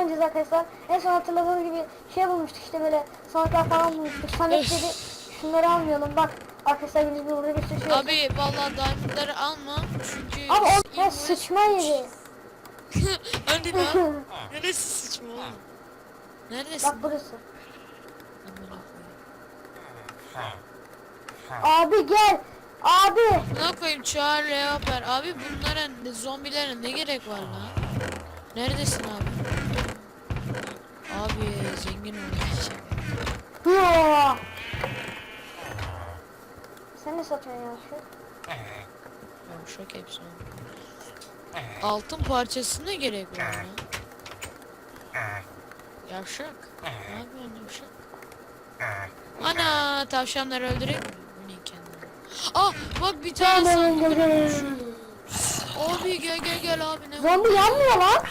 oynayacağız arkadaşlar. En son hatırladığınız gibi şey bulmuştuk işte böyle sanatlar falan bulmuştuk. Öf. dedi şunları almayalım bak. Arkadaşlar bir burada bir sürü şey. Abi vallahi diamondları alma çünkü Abi o ya sıçma yeri. Hadi lan. Neresi sıçma oğlum? Neredesin? bak burası. Abi gel. Abi. Ne koyayım çağır leoper. Abi bunlara ne- zombilere ne gerek var lan? Neredesin abi? Abi zengin olacak. Ya. Sen ne satıyorsun ya şu? Yavşak hepsi. Altın parçasına gerek var lan. Yavşak. Ne yapıyorsun yavşak? Ana tavşanları öldüreyim mi? Ah bak bir tane sandık. Abi gel gel gel abi ne? Zombi yanmıyor lan.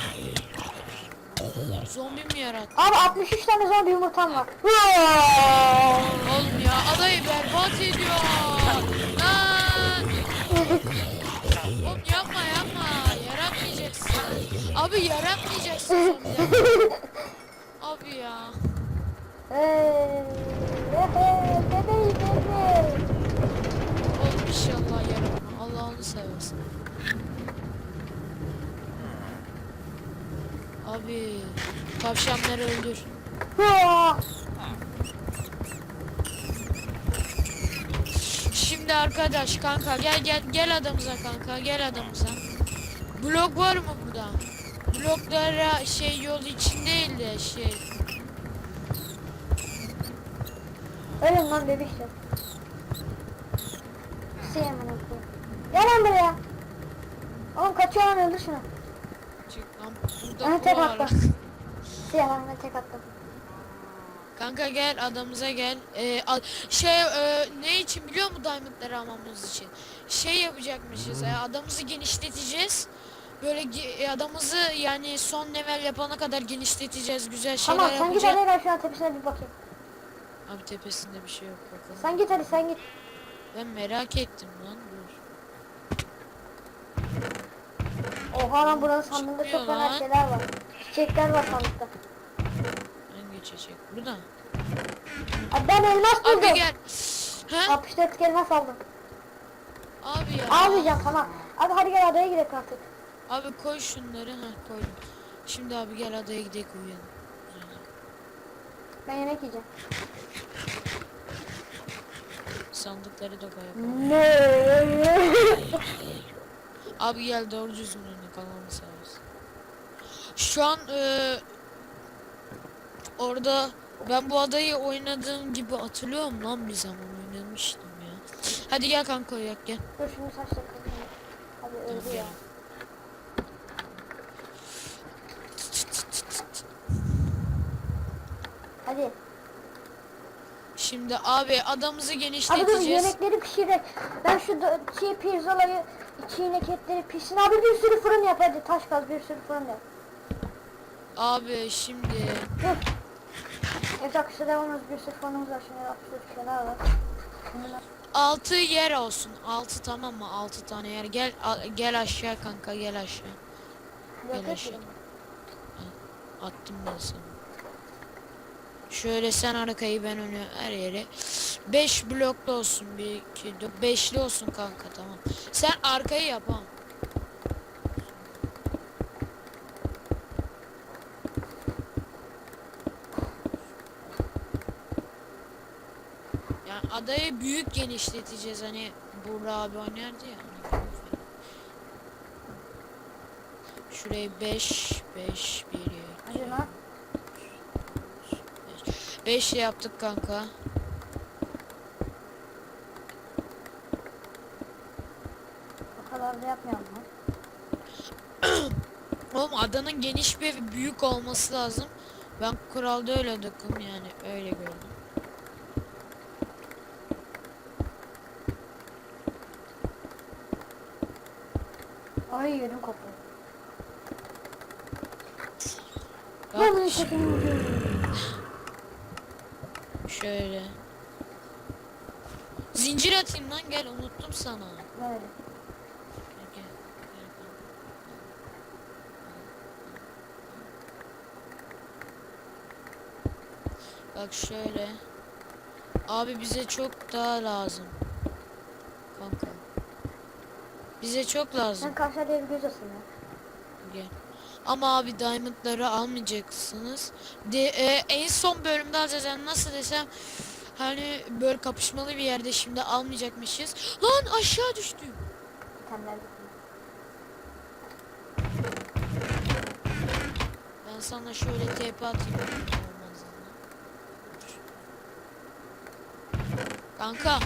Zombi mi yarattı? Abi 63 tane zombi yumurtam var. Oğlum ya adayı berbat ediyor. Lan. Oğlum yapma yapma. Yaratmayacaksın. Abi yaratmayacaksın zombileri. Abi ya. Hey, hey, bebeğim bebeğim. Oğlum inşallah yaratma. Allah'ını seversen. Abi tavşanları öldür. Şimdi arkadaş kanka gel gel gel adamıza kanka gel adamıza. Blok var mı burada? Bloklara şey yol için değil de şey. Ölüm lan bebişler. Sevmem onu. Gel lan buraya. Oğlum kaçıyor lan öldür şunu. Çık lan Aha tek var. attım. Siyah lan ben tek attım. Kanka gel adamıza gel. Ee, a- şey e, ne için biliyor musun diamondları almamız için? Şey yapacakmışız. e, adamımızı genişleteceğiz. Böyle ge- adamımızı yani son level yapana kadar genişleteceğiz. Güzel şeyler Tamam sen git yapacağız. hadi ben şu an tepesine bir bakayım. Abi tepesinde bir şey yok bakalım. Sen git hadi sen git. Ben merak ettim lan dur. Oha lan buranın sandığında Çıkmıyor çok fena lan. şeyler var. Çiçekler var sandıkta. Hangi çiçek? Burada. Abi ben elmas buldum. Abi gel. Ha? 64 elmas aldım. Abi ya. Almayacağım tamam. Abi hadi gel adaya gidelim artık. Abi koy şunları. Ha koydum. Şimdi abi gel adaya gidelim uyuyalım. Ben yemek yiyeceğim. Sandıkları da koyalım. Ne? Abi gel doğru düzgün önüne kalanı seversin. Şu an e, orada ben bu adayı oynadığım gibi hatırlıyorum lan bir zaman oynamıştım ya. Hadi gel kanka koyak gel. Dur saçla. Abi öldü ya. Hadi. Şimdi abi adamızı Abi dur genişleteceğiz. yemekleri pişirek. Ben şu dö- çiğ pirzolayı, çiğ ketleri pişsin. Abi bir sürü fırın yap hadi. Taş kaz bir sürü fırın yap. Abi şimdi Dur. Evet arkadaşlar devamımız bir sürü fırınımız var. Şimdi var. Bunlar- 6 yer olsun. 6 tamam mı? 6 tane yer. Gel a- gel aşağı kanka gel aşağı. Yok, ki. Attım ben sana. Şöyle sen arkayı ben önü her yere. 5 bloklu olsun. 1 2 4 5'li olsun kanka tamam. Sen arkayı yap ha. Yani adayı büyük genişleteceğiz hani Burra abi oynardı ya. hani Şurayı 5 5 1 Hadi lan. 5 yaptık kanka. O kadar da yapmayalım lan. Oğlum adanın geniş ve büyük olması lazım. Ben kuralda öyle dokun yani öyle gördüm. Ay yedim koptu. Bak şöyle. Zincir atayım lan gel unuttum sana. Böyle. Gel, gel, gel. Bak şöyle. Abi bize çok daha lazım. Kanka. Bize çok lazım. Sen karşıya bir göz asın ya. Gel. Ama abi diamondları almayacaksınız. De, e, en son bölümde alacağız. Yani nasıl desem hani böyle kapışmalı bir yerde şimdi almayacakmışız. Lan aşağı düştüm. Gitti. Ben sana şöyle TP atayım. Olmaz yani. Kanka.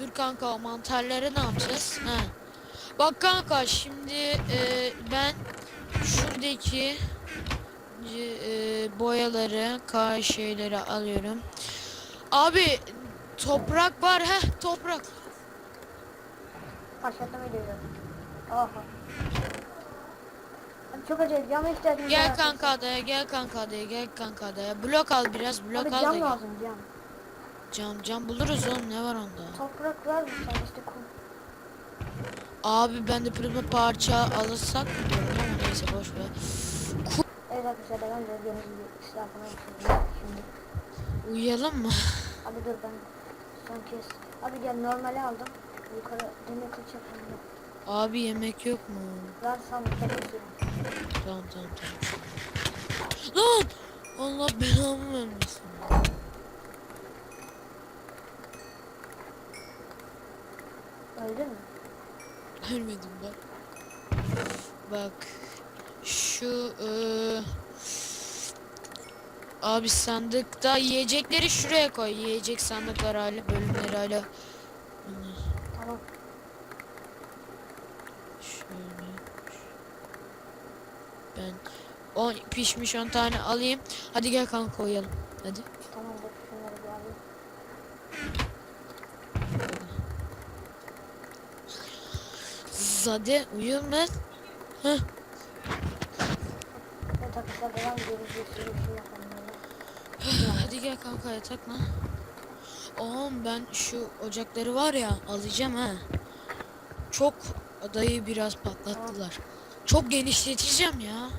Dur kanka o mantarları ne yapacağız? Ha. Bak kanka şimdi e, ben şuradaki e, boyaları, kay şeyleri alıyorum. Abi toprak var ha toprak. Aşağıda mı geliyor? Abi çok acayip cama ihtiyacım Gel var. kanka adaya gel kanka adaya gel kanka adaya. Blok al biraz blok Abi al cam gel. lazım cam. Cam cam buluruz oğlum ne var onda? Toprak var mı sen işte kum. Abi ben de prima parça alırsak diyorum ama neyse boş ver. Evet arkadaşlar devam ediyoruz. Gibi israfına düşürdüm şimdi. Uyuyalım mı? Abi dur ben son kez. Abi gel normali aldım. Yukarı demir kılıç yapalım. Abi yemek yok mu? Var sandıkta bir sürü. Tamam tamam tamam. Lan! Allah belamı vermesin. Öldün mü? Ölmedim bak. Bak. Şu eee, Abi sandıkta yiyecekleri şuraya koy. Yiyecek sandıklar hala bölümleri hala. Tamam. Şöyle. Ben 10 pişmiş 10 tane alayım. Hadi gel kanka koyalım. Hadi. Tamam dur şunları bir alayım. Zade uyuyorum ben. Devam ediyoruz. Hadi gel kanka yatak lan. Oğlum ben şu ocakları var ya alacağım ha. Çok adayı biraz patlattılar. Çok genişleteceğim ya.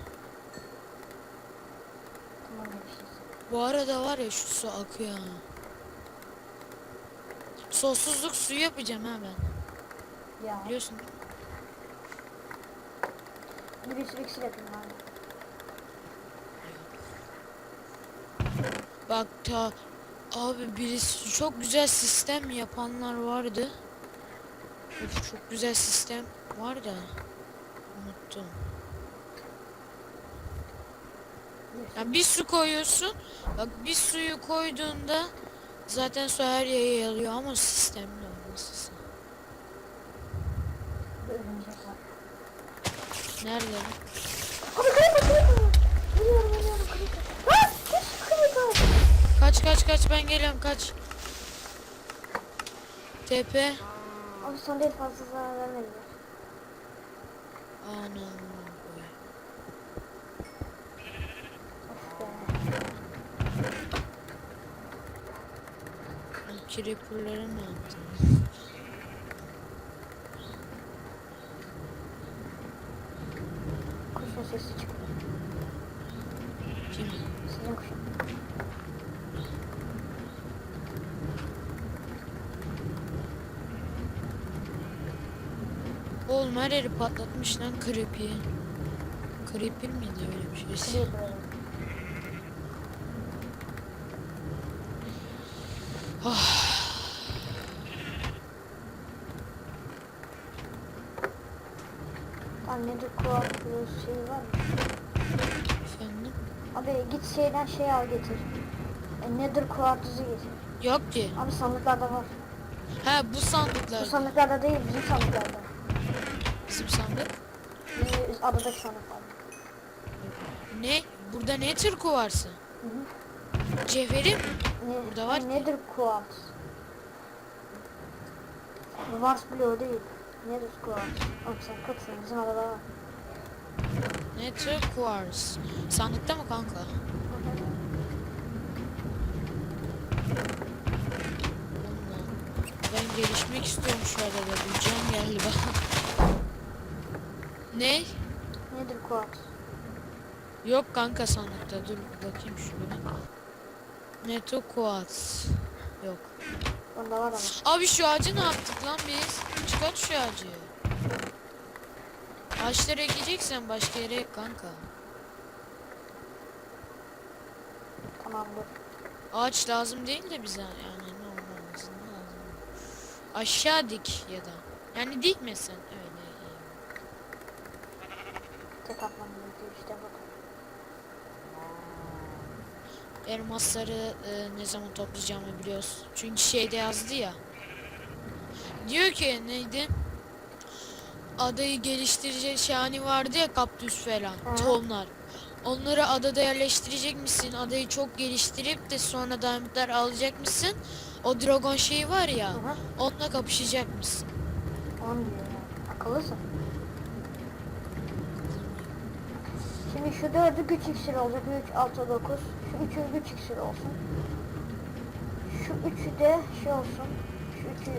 Bu arada var ya şu su akıyor ha. Sonsuzluk suyu yapacağım ha ben. Ya. Biliyorsun. Bir sürü iksir yapayım abi. Bak ta abi birisi çok güzel sistem yapanlar vardı. Of, çok güzel sistem var da unuttum. Ya bir su koyuyorsun. Bak bir suyu koyduğunda zaten su her yere yayılıyor ama sistemli olması. Nerede? lan? Abi kırık kırık Geliyorum geliyorum kırık. Ha! Hiç kırık Kaç kaç kaç ben geliyorum kaç. Tepe. Abi son değil fazla zarar vermediler. Anam. Creeper'ları ne yaptın? Oğlum her yeri patlatmış lan Creepy. Creeper miydi öyle bir şey? Creeper. Annede kuaförü şey var mı? Efendim? Abi git şeyden şey al getir. E, Nether kuartuzu getir. Yok ki. Abi sandıklarda var. Ha bu Bu sandıklar. sandıklarda değil bizim sandıklarda. Bizim sandık. Bizim adadaki sandıklarda. Ne? Burada ne tür kuvarsın? Hı hı. Cevheri? Ne, Burada var kuartz. Bu Mars bloğu değil. Nether kuartz. Oğlum sen bizim adada var. Ne tür kuvars? Sandıkta mı kanka? Ben gelişmek istiyorum şu arada. Bir geldi bana. ne? Nether kuartz. Yok kanka sandıkta. Dur bakayım şuraya. Neto Quartz. Yok. Onda var ama. Abi şu ağacı ne yaptık lan biz? Çıkart şu ağacı. Ağaçları ekeceksen başka yere ek kanka. Tamam dur. Ağaç lazım değil de bize yani ne olmamız lazım. Aşağı dik ya da. Yani dikmesen öyle. Atmam gerekiyor işte bu. Elmasları e, ne zaman toplayacağımı biliyoruz. Çünkü şeyde yazdı ya. Diyor ki neydi? Adayı geliştirecek şey hani vardı ya kaktüs falan, Hı. tohumlar. Onları adada yerleştirecek misin? Adayı çok geliştirip de sonra diamondlar alacak mısın? O dragon şeyi var ya, Hı onunla kapışacak mısın? On diyor. Akıllısın. Şimdi şu dördü güç iksiri olacak. 3, 6, 9. Şu üçü güç iksiri olsun. Şu üçü de şey olsun. Şu üçü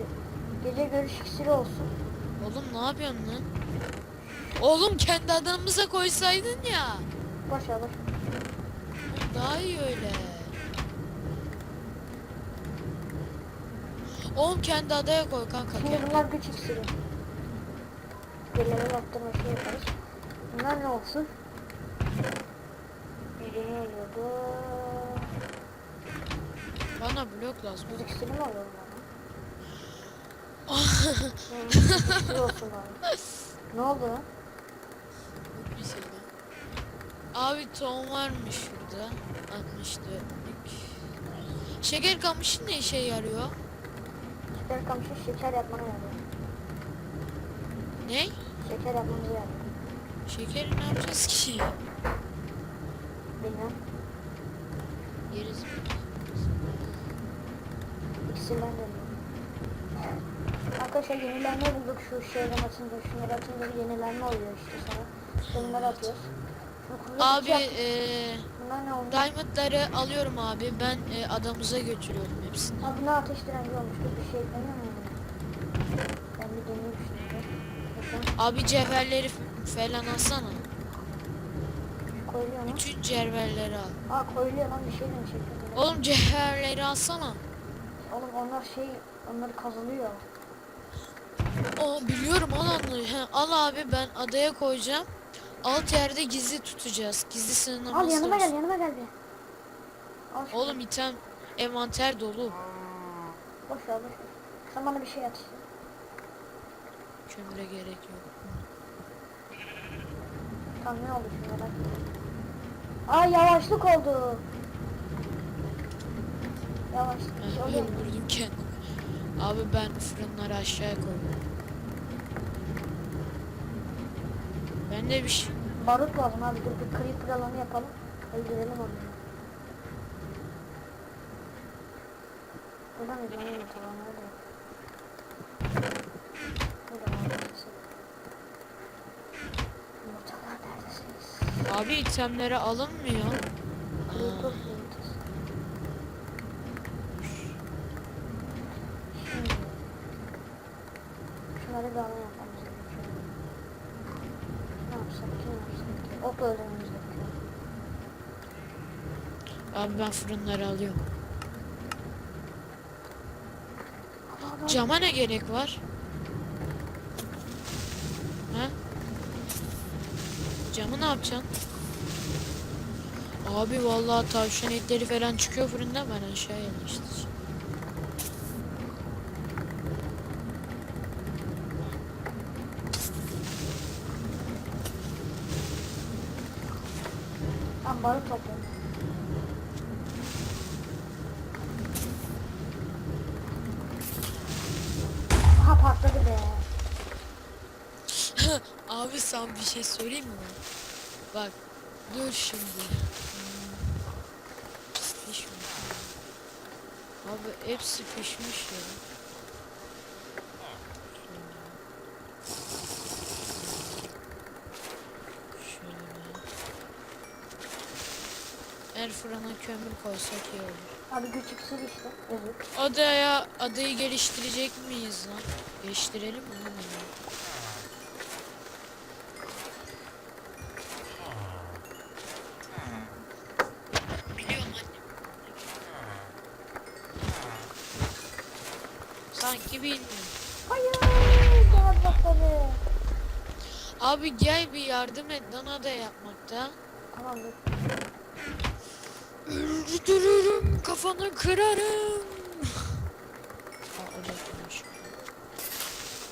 gece görüş iksiri olsun. Oğlum ne yapıyorsun lan? Oğlum kendi adamımıza koysaydın ya. Boş ver. Daha iyi öyle. Oğlum kendi adaya koy kanka. Şimdi kendi. bunlar güç iksiri. Geleneği yaptırma şey yaparız. Bunlar ne olsun? Biri ne oluyordu? Bana blok lazım. Buz iksiri mi iksiri olsun bari. Ne oldu? Bir şey daha. Abi tohum varmış şurada. 64'lük. Şeker kamışı ne işe yarıyor? Şeker kamışı şeker yapmana yarıyor. Ne? Şeker yapmamıza yarıyor. Şekeri ne yapacağız ki? Bilmem. Yeriz. İksirden dönüyor. Arkadaşlar yenilenme bulduk şu şeyden atınca, şunları atınca bir yenilenme oluyor işte. İşte bunları atıyoruz. Abi eee ne oldu? diamondları alıyorum abi. Ben e, adamıza götürüyorum hepsini. Ha buna ateş direnci olmuş. Dur bir şey ekleniyor mu? Ben bir deneyeyim şimdi. Bakın. Abi cevherleri falan alsana. Koyuluyor mu? Bütün cevherleri al. Aa koyuluyor lan bir şeyle mi çekiyor? Oğlum cevherleri alsana. Oğlum onlar şey, onları kazılıyor. O biliyorum al onu. He, al abi ben adaya koyacağım. Alt yerde gizli tutacağız. Gizli sığınamaz. Al yanıma gel yanıma gel bir. Al şunu. Oğlum item envanter dolu. Boş ver boş ver. Sen bana bir şey at. Kömüre gerek yok. Tamam ne oldu şimdi bak. Aa yavaşlık oldu. Yavaşlık Ben oluyor mu? kendimi. Abi ben fırınları aşağıya koydum. Ben de bir şey... Barut lazım abi dur bir creeper alanı yapalım. Öldürelim onu. Burada mıydı lan yumurta var nerede? Burada var birisi. Yumurtalar neredesiniz? Abi itemleri alınmıyor. Aa. Şunları bir alan yapmamız gerekiyor. Ne yapsak ki ne yapsak ki? Ok öldürmemiz gerekiyor. abi ben fırınları alıyorum. Al, al, al. Cama ne gerek var? Ha? Camı ne yapacaksın? Abi vallahi tavşan etleri falan çıkıyor fırında ben aşağıya yerleştireceğim. Ben barut topluyorum. Aha patladı be. Abi sen bir şey söyleyeyim mi? Bak dur şimdi. Hmm. Pişmiş mi? Abi hepsi pişmiş ya. Fırına kömür koysak iyi olur. Abi iksiri işte. Özür. Adaya adayı geliştirecek miyiz lan? Geliştirelim mi lan adayı? Biliyorum anne. Sanki bilmiyorum. Hayır. Daha patladı. Abi gel bir yardım et Dana da yapmakta. Tamam dur. Öldürürüm kafanı kırarım. Aa, tutmuş.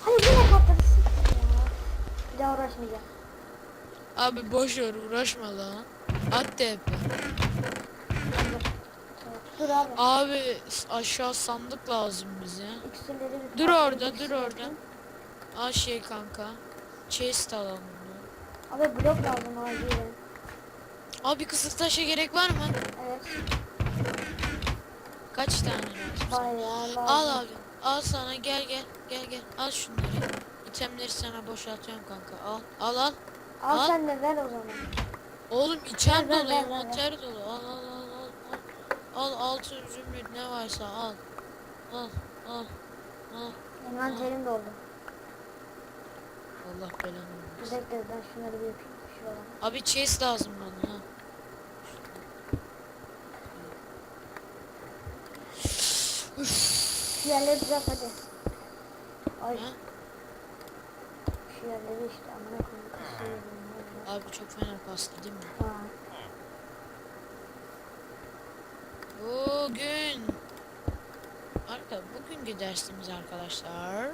Hayır yine patladı. Ya. Bir daha uğraşmayacağım. Abi boş ver uğraşma lan. At TP. Tamam, Dur abi. Abi aşağı sandık lazım bize. İksirleri bir Dur patlayıp orada, dur orada. yapayım. Al şey kanka. Chest alalım bunu. Abi blok lazım acilen. Abi kısık taşa gerek var mı? Evet. Kaç tane lazım? Bayağı lazım. Al abi. Al sana gel gel. Gel gel. Al şunları. İtemleri sana boşaltıyorum kanka. Al. Al al. Al, al. sen de ver o zaman. Oğlum Ver, ver, dolu, envanter dolu. Al al al al. Al, al altın zümrüt ne varsa al. Al al al. Envanterim doldu. Allah belanı Bir versin. dakika ben şunları bir yapayım. Abi chest lazım bana ha. Şu yerleri düzelt hadi. Ay Ha? şu yerleri işte amına koyayım. Abi çok fena kastı değil mi? Ha. Bugün Arka bugünkü dersimiz arkadaşlar.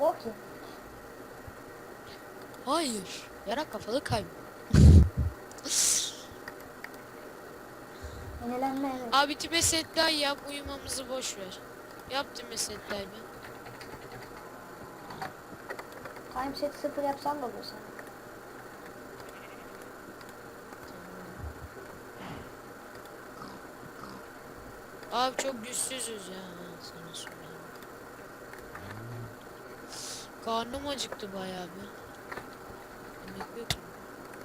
Okey. Hayır. Yara kafalı kayb. Yenilenme evet. Abi tipe setler yap uyumamızı boş ver. Yap tipe setler bir. Time set sıfır yapsan da olur sana. Abi çok güçsüzüz ya sana söyleyeyim. Karnım acıktı bayağı bir. Yemek yok?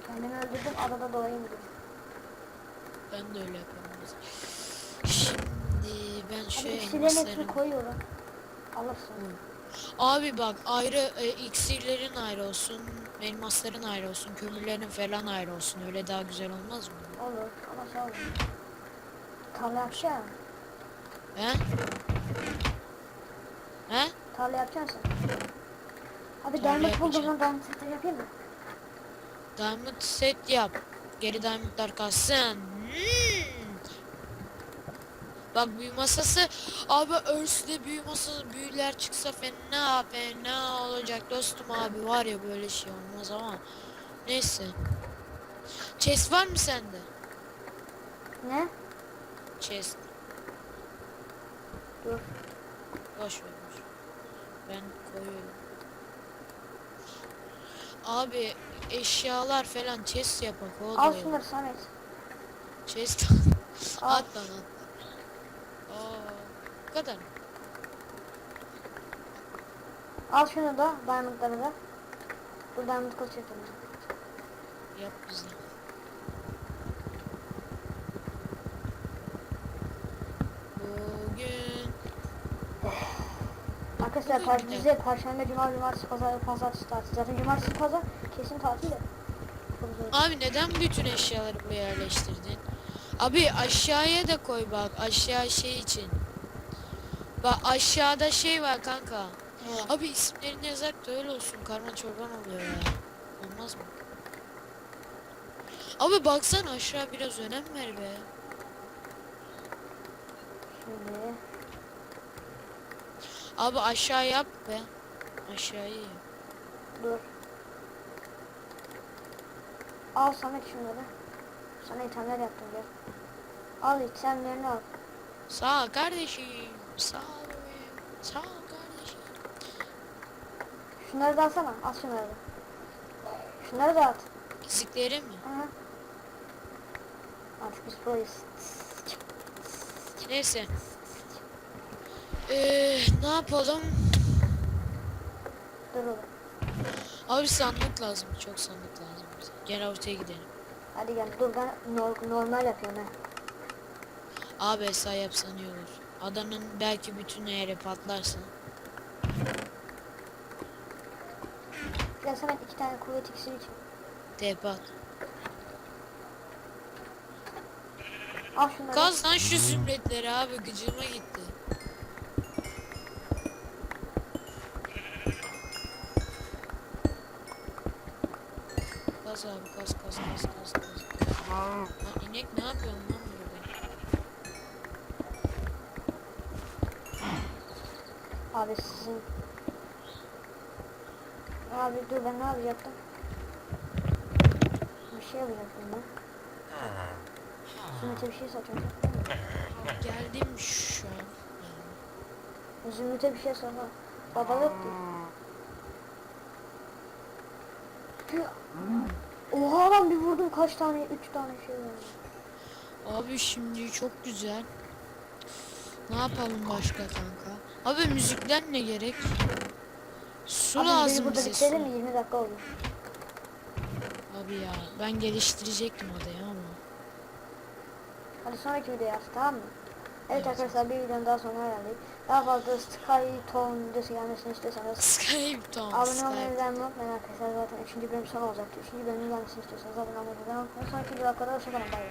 Kendimi öldürdüm adada doğayım dedim. Ben de öyle mesela. Şimdi ben şu elmaslarımı... koyuyorum. Alırsın. Abi bak ayrı e, iksirlerin ayrı olsun, elmasların ayrı olsun, kömürlerin falan ayrı olsun. Öyle daha güzel olmaz mı? Olur ama sağ olun. Tarla yapacağım. He? He? Tarla yapacaksın. Abi diamond bulduğumdan diamond set yapayım mı? Diamond set yap. Geri diamondlar kalsın. Hmm. Bak büyü masası abi örsüde büyü masası büyüler çıksa fena fena olacak dostum abi var ya böyle şey olmaz ama neyse. Chest var mı sende? Ne? Chest. Dur. Boş ver. Ben koyuyorum. Abi eşyalar falan chest yapak o Al da şunları Samet. Chest Al. at lan at. Aa, bu kadar. mı? Al şunu da diamondları da. Dur diamond kılıç yapayım. Yap bize. Bugün Arkadaşlar gidelim. bize perşembe, cuma, cumartesi, pazar, pazartesi tatil. Zaten cumartesi, pazar kesin tatil de. Abi neden bütün eşyaları buraya yerleştirdin? Abi aşağıya da koy bak aşağı şey için. Bak aşağıda şey var kanka. Evet. Abi isimlerini yazar da öyle olsun karma çorban oluyor ya. Olmaz mı? Abi baksana aşağı biraz önem ver be. Şimdi Abi aşağı yap be. Aşağıyı yap. dur. Al Samet şunları. Sana itemler yaptım gel. Al itemlerini al. Sağ ol kardeşim. Sağ ol bebeğim. Sağ ol kardeşim. Şunları da alsana. Al şunları da. Şunları da at. Ezikleri mi? Aha. Artık biz proyuz. Neyse. Ee, ne yapalım? Dur oğlum. Abi sandık lazım. Çok sandık lazım bize. Gel ortaya gidelim. Hadi gel. Dur ben nor- normal yapıyorum he. Abi hesap yapsan iyi olur. Adanın belki bütün yeri patlarsa. Gel Samet iki tane kuvvet iksiri için. TP at. Al şunları. Kaz lan şu zümretleri abi gıcığıma gitti. Kas abi kas kas kas kas kas. Lan inek ne yapıyorsun lan burada? Abi sizin... Abi dur ben ne yapacaktım? Bir şey yapacaktım ben. Zümrüt'e bir şey satacaktım. Abi geldim şu an. Zümrüt'e bir şey sata. Baba yok ki. Oha lan bir vurdum kaç tane? Üç tane şey var. Abi şimdi çok güzel. Ne yapalım başka kanka? Abi müzikten ne gerek? Su Abi lazım bize su. mi? 20 dakika oldu. Abi ya ben geliştirecektim odayı ama. Hadi sonraki videoya yaz tamam mı? Evet arkadaşlar bir videonun daha sonuna geldik. Daha fazla Sky Tone videosu gelmesini istiyorsanız tamam abone olmayı unutmayın arkadaşlar zaten 3. bölüm son olacaktı. 3. bölümün gelmesini istiyorsanız abone olmayı unutmayın. Sonraki videoda kadar hoşçakalın. Bay bay.